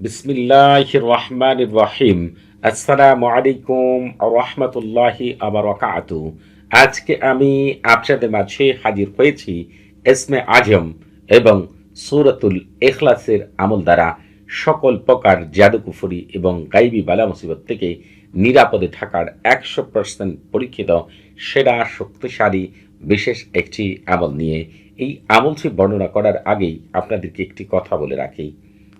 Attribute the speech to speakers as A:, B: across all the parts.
A: বিসমিল্লাহ রহমান রহিম আসসালামু আলাইকুম রহমতুল্লাহি আবরকাতু। আজকে আমি আপনাদের মাঝে হাজির হয়েছি এসমে আজম এবং সুরতুল এখলাসের আমল দ্বারা সকল প্রকার জাদুকুফুরি এবং গাইবি বালা মুসিবত থেকে নিরাপদে থাকার একশো পার্সেন্ট পরীক্ষিত, সেরা, শক্তিশালী, বিশেষ একটি আমল নিয়ে এই আমলটি বর্ণনা করার আগেই আপনাদেরকে একটি কথা বলে রাখি।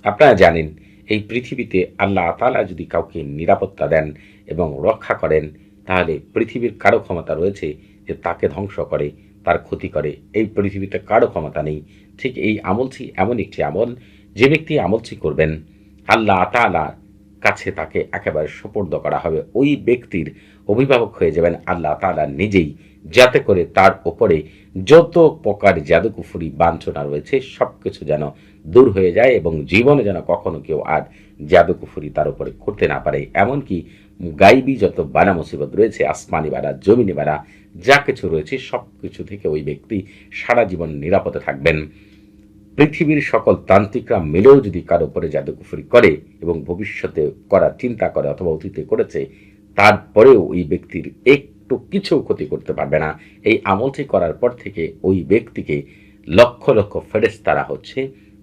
A: আপনারা জানেন এই পৃথিবীতে আল্লাহ তালা যদি কাউকে নিরাপত্তা দেন এবং রক্ষা করেন, তাহলে পৃথিবীর কারও ক্ষমতা রয়েছে যে তাকে ধ্বংস করে, তার ক্ষতি করে। এই পৃথিবীতে কারও ক্ষমতা নেই। ঠিক এই আমলছি এমন একটি আমল, যে ব্যক্তি আমলটি করবেন, আল্লাহ তালা কাছে তাকে একেবারে সুপর্দ করা হবে। ওই ব্যক্তির অভিভাবক হয়ে যাবেন আল্লাহ তালা নিজেই, যাতে করে তার ওপরে যত প্রকার জাদুকুফুরি বাঞ্ছনা রয়েছে সব কিছু যেন দূর হয়ে যায় এবং জীবনে যেন কখনো কেউ আর জাদুকুফুরি তার উপরে করতে না পারে। এমনকি গাইবি যত বানা মুসিবত রয়েছে, আসমানি বাড়া জমিনি বাড়া যা কিছু রয়েছে সব কিছু থেকে ওই ব্যক্তি সারা জীবন নিরাপদে থাকবেন। পৃথিবীর সকল তান্ত্রিকরা মিলেও যদি কারও উপরে জাদুকুফুরি করে এবং ভবিষ্যতে করার চিন্তা করে অথবা অতীতে করেছে, তারপরেও ওই ব্যক্তির একটু কিছু ক্ষতি করতে পারবে না। এই আমলটি করার পর থেকে ওই ব্যক্তিকে লক্ষ লক্ষ ফেরেস্তারা হচ্ছে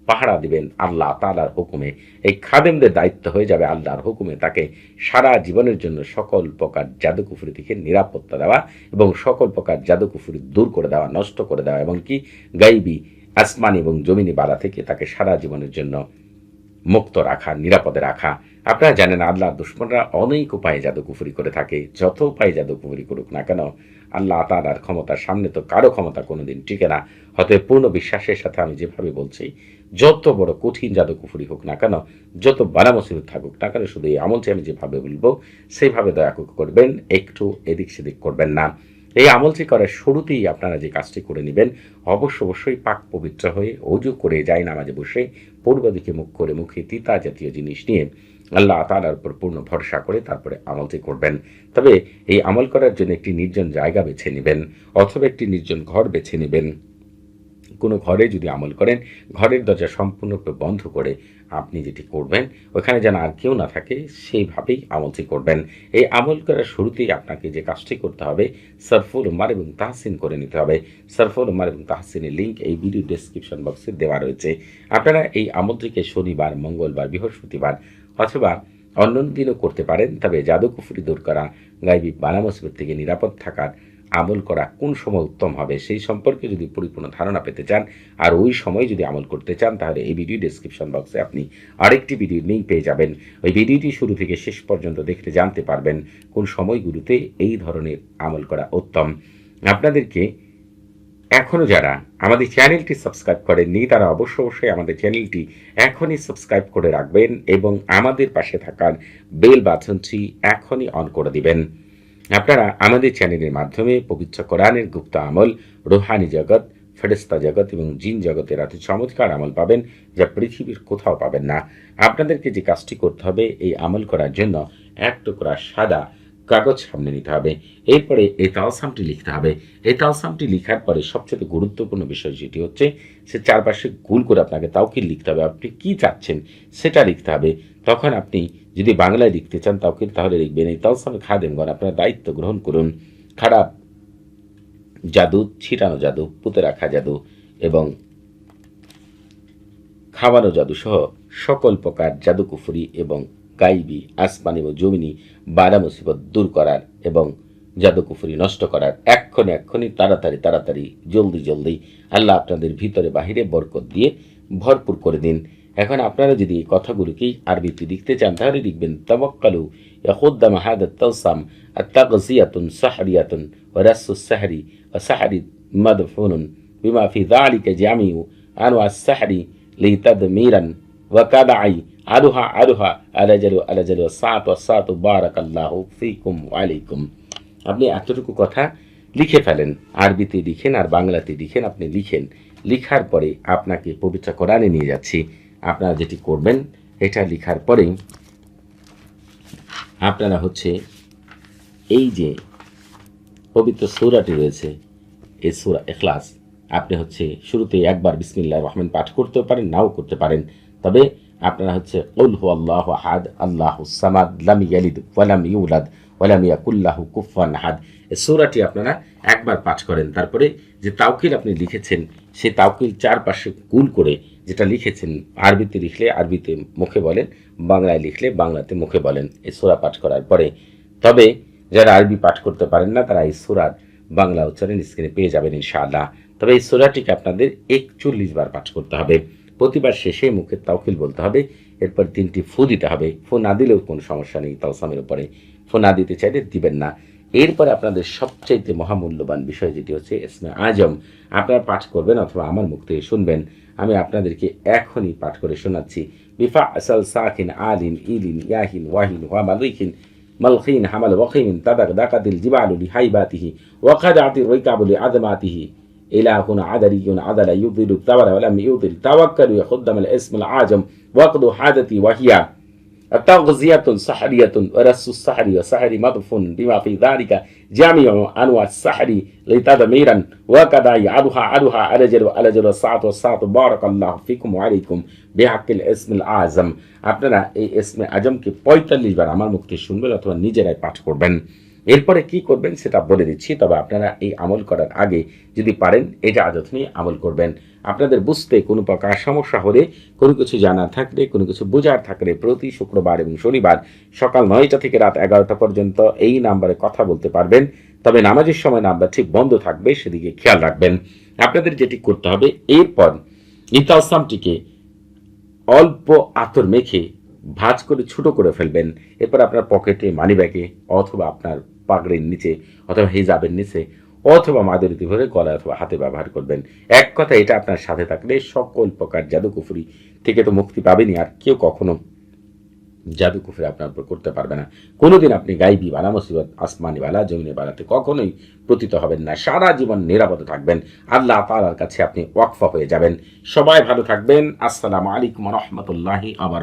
A: পাহারা দিবেন আল্লাহ তালার হুকুমে। এই খাদেমদের দায়িত্ব হয়ে যাবে আল্লাহর হুকুমে তাকে সারা জীবনের জন্য সকল প্রকার জাদুকুফুরি থেকে নিরাপত্তা দেওয়া এবং সকল প্রকার জাদুকুফুরি দূর করে দেওয়া, নষ্ট করে দেওয়া এবং কি গাইবি আসমান এবং জমিনি বালা থেকে তাকে সারা জীবনের জন্য মুক্ত রাখা, নিরাপদে রাখা। আপনারা জানেন আল্লাহ দুশ্মনরা অনেক উপায়ে জাদুকুফুরি করে থাকে। যত উপায়ে জাদুকুফুরি করুক না কেন, আল্লাহ তালার ক্ষমতার সামনে তো কারও ক্ষমতা কোনোদিন টিকে না। হয়তো পূর্ণ বিশ্বাসের সাথে আমি যেভাবে বলছি, যত বড় কঠিন জাদুকুফুরি হোক না কেন, যত বানা মুসিবত থাকুক না কেন, শুধু এই আমলটি আমি যেভাবে বলব, সেইভাবে দয়া করবেন, একটু এদিক সেদিক করবেন না। এই আমলটি করার শুরুতেই আপনারা যে কাজটি করে নেবেন, অবশ্য অবশ্যই পাক পবিত্র হয়ে অজু করে যাই নামাজে বসে, পূর্ব দিকে মুখ করে মুখে তিতা জাতীয় জিনিস নিয়ে আল্লাহ তালার উপর পূর্ণ ভরসা করে তারপরে আমলটি করবেন। তবে এই আমল করার জন্য একটি নির্জন জায়গা বেছে নেবেন, অথবা একটি নির্জন ঘর বেছে নেবেন। কোনো ঘরে যদি আমল করেন, ঘরের দরজা সম্পূর্ণরূপে বন্ধ করে আপনি যেটি করবেন, ওখানে যেন আর কেউ না থাকে, সেইভাবেই আমলটি করবেন। এই আমল করার শুরুতেই আপনাকে যে কাজটি করতে হবে, সরফুল উমার এবং তাহসিন করে নিতে হবে। সরফুল উমার এবং তাহসিনের লিঙ্ক এই ভিডিও ডেসক্রিপশন বক্সে দেওয়া রয়েছে। আপনারা এই আমলটিকে শনিবার, মঙ্গলবার, বৃহস্পতিবার অথবা অন্য দিনও করতে পারেন, তবে জাদুকুফুরি দূর করা, গাইবি বানা মুসিবত থেকে নিরাপদ থাকার আমল করা কোন সময় উত্তম হবে সেই সম্পর্কে যদি পরিপূর্ণ ধারণা পেতে চান আর ওই সময় যদি আমল করতে চান তাহলে এই ভিডিও ডিসক্রিপশন বক্সে আপনি আরেকটি ভিডিওর লিঙ্ক পেয়ে যাবেন। ওই ভিডিওটি শুরু থেকে শেষ পর্যন্ত দেখতে জানতে পারবেন কোন সময়গুলোতে এই ধরনের আমল করা উত্তম। আপনাদেরকে এখনও যারা আমাদের চ্যানেলটি সাবস্ক্রাইব করেননি, তারা অবশ্য অবশ্যই আমাদের চ্যানেলটি এখনই সাবস্ক্রাইব করে রাখবেন এবং আমাদের পাশে থাকার বেল বাটনটি এখনই অন করে দিবেন। আপনারা আমাদের চ্যানেলের মাধ্যমে পবিত্র কোরআনের গুপ্ত আমল, রোহানি জগৎ ফেরেস্তা জগৎ এবং জিন জগতের এত চমৎকার আমল পাবেন, যা পৃথিবীর কোথাও পাবেন না। আপনাদেরকে যে কাজটি করতে হবে, এই আমল করার জন্য এক টুকরা সাদা কাগজ সামনে নিতে হবে। এরপরে এই তালসামটি লিখতে হবে। এই তালসামটি লিখার পরে সবচেয়ে গুরুত্বপূর্ণ বিষয় যেটি হচ্ছে, সে চারপাশে গুল করে আপনাকে তাওকিল লিখতে হবে। আপনি কি চাচ্ছেন সেটা লিখতে হবে। তখন আপনি যদি বাংলায় লিখতে চান তাওকিল, তাহলে লিখবেন এই তালসামে খাদেমগণ, আপনার দায়িত্ব গ্রহণ করুন। খারাপ জাদু, ছিটানো জাদু, পুঁতে রাখা জাদু এবং খাওয়ানো জাদু সহ সকল প্রকার জাদুকুফুরি এবং গাইবি, আসমানি ও জমিনি বারা মুসিবত দূর করার এবং জাদুকুফুরি নষ্ট করার। এক্ষণে এক্ষণে তাড়াতাড়ি তাড়াতাড়ি, জলদি জলদি আল্লাহ আপনাদের ভিতরে বাহিরে বরকত দিয়ে ভরপুর করে দিন। এখন আপনারা যদি এই কথাগুলোকেই আরবিতে লিখতে চান, তাহলে লিখবেন তবক্কালু ইয়াহুদ্দাম হাদ তাওসাম আত্তাগসিয়াতুন সাহরিয়াতুন ওয়া রাসু সাহরি সাহারি সাহরি মাদফুনুন বিমা ফি যালিকা জামিউ আনওয়া লিহিতাদ মিরান ওয়াকাদাই আরুহা আরুহা আলাজালু আলাজালু সাত ও সাত বারাক আল্লাহ ফিকুম আলাইকুম আপনি এতটুকু কথা লিখে ফেলেন। আরবিতে লিখেন আর বাংলাতে লিখেন আপনি লিখেন। লিখার পরে আপনাকে পবিত্র কোরআনে নিয়ে যাচ্ছি। আপনারা যেটি করবেন, এটা লিখার পরে আপনারা হচ্ছে এই যে পবিত্র সৌরাটি রয়েছে, এই সৌরা এখলাস আপনি হচ্ছে শুরুতে একবার বিসমিল্লা রহমান পাঠ করতে পারেন, নাও করতে পারেন। তবে আপনারা হচ্ছে উল হু আল্লাহ আহাদ, আল্লাহ সামাদ, লাম ইয়ালিদ ওয়ালাম ইউলাদ ওয়ালাম ইয়াকুল্লাহু কুফুয়ান আহাদ। এই সূরাটি আপনারা একবার পাঠ করেন, তারপরে যে তাওকিল আপনি লিখেছেন, সেই তাওকিল চারপাশে গুল করে যেটা লিখেছেন, আরবিতে লিখলে আরবিতে মুখে বলেন, বাংলায় লিখলে বাংলাতে মুখে বলেন এই সূরা পাঠ করার পরে। তবে যারা আরবি পাঠ করতে পারেন না, তারা এই সূরার বাংলা উচ্চারণ স্ক্রিনে পেয়ে যাবেন ইনশাআল্লাহ। তবে এই সূরাটিকে আপনাদের একচল্লিশ বার পাঠ করতে হবে। প্রতিবার শেষে মুখে তাওকিল বলতে হবে এরপর তিনটি ফু দিতে হবে ফু না দিলেও কোনো সমস্যা নেই তাওসামের উপরে ফু না দিতে চাইলে দিবেন না এরপরে আপনাদের সবচাইতে মহামূল্যবান বিষয় যেটি হচ্ছে ইসমে আজম আপনারা পাঠ করবেন অথবা আমার মুখ থেকে শুনবেন আমি আপনাদেরকে এখনই পাঠ করে শোনাচ্ছি বিফা আসাল সাকিন আলিন ইলিন ইয়াহিন ওয়াহিন ওয়ামালিকিন ملخين حمل وخيم تدق دقت الجبال لهيباته وخدعت الركاب لعظماته إله عدلي عدل يضل الثور ولم يضل توكلوا يخدم الاسم العاجم وقضوا حاجتي وهي التغذية سحرية ورس السحر وسحر مضف بما في ذلك جميع أنواع السحر لتدميرا وكذا عدها عدها أرجل وأرجل الساعة والساعة بارك الله فيكم وعليكم بحق الاسم العظم আপনারা এই ইসমে আজমকে পঁয়তাল্লিশ বার আমার মুখে শুনবেন অথবা নিজেরাই পাঠ করবেন এরপরে কি করবেন সেটা বলে দিচ্ছি, তবে আপনারা এই আমল করার আগে যদি পারেন এটা আদত আমল করবেন। আপনাদের বুঝতে কোনো প্রকার সমস্যা হলে, কোনো কিছু জানা থাকলে, কোনো কিছু বোঝার থাকলে প্রতি শুক্রবার এবং শনিবার সকাল নয়টা থেকে রাত এগারোটা পর্যন্ত এই নাম্বারে কথা বলতে পারবেন। তবে নামাজের সময় নাম্বার ঠিক বন্ধ থাকবে, সেদিকে খেয়াল রাখবেন। আপনাদের যেটি করতে হবে, এরপর ইতাসামটিকে অল্প আতর মেখে ভাঁজ করে ছোট করে ফেলবেন। এরপর আপনার পকেটে মানি ব্যাগে অথবা আপনার পাগড়ির নিচে অথবা হিজাবের নিচে অথবা মাদুরিতে ভরে গলায় অথবা হাতে ব্যবহার করবেন। এক কথা এটা আপনার সাথে থাকলে সকল প্রকার জাদুকুফুরি থেকে তো মুক্তি পাবেনই, আর কেউ কখনো জাদুকুফুরি আপনার উপর করতে পারবে না। কোনোদিন আপনি গাইবি বালা, মুসিবত, আসমানি বালা, জমিনে বালাতে কখনোই প্রতীত হবেন না। সারা জীবন নিরাপদে থাকবেন। আল্লাহ তালার কাছে আপনি ওয়াকফা হয়ে যাবেন। সবাই ভালো থাকবেন। আসসালামু আলাইকুম রহমতুল্লাহি আবার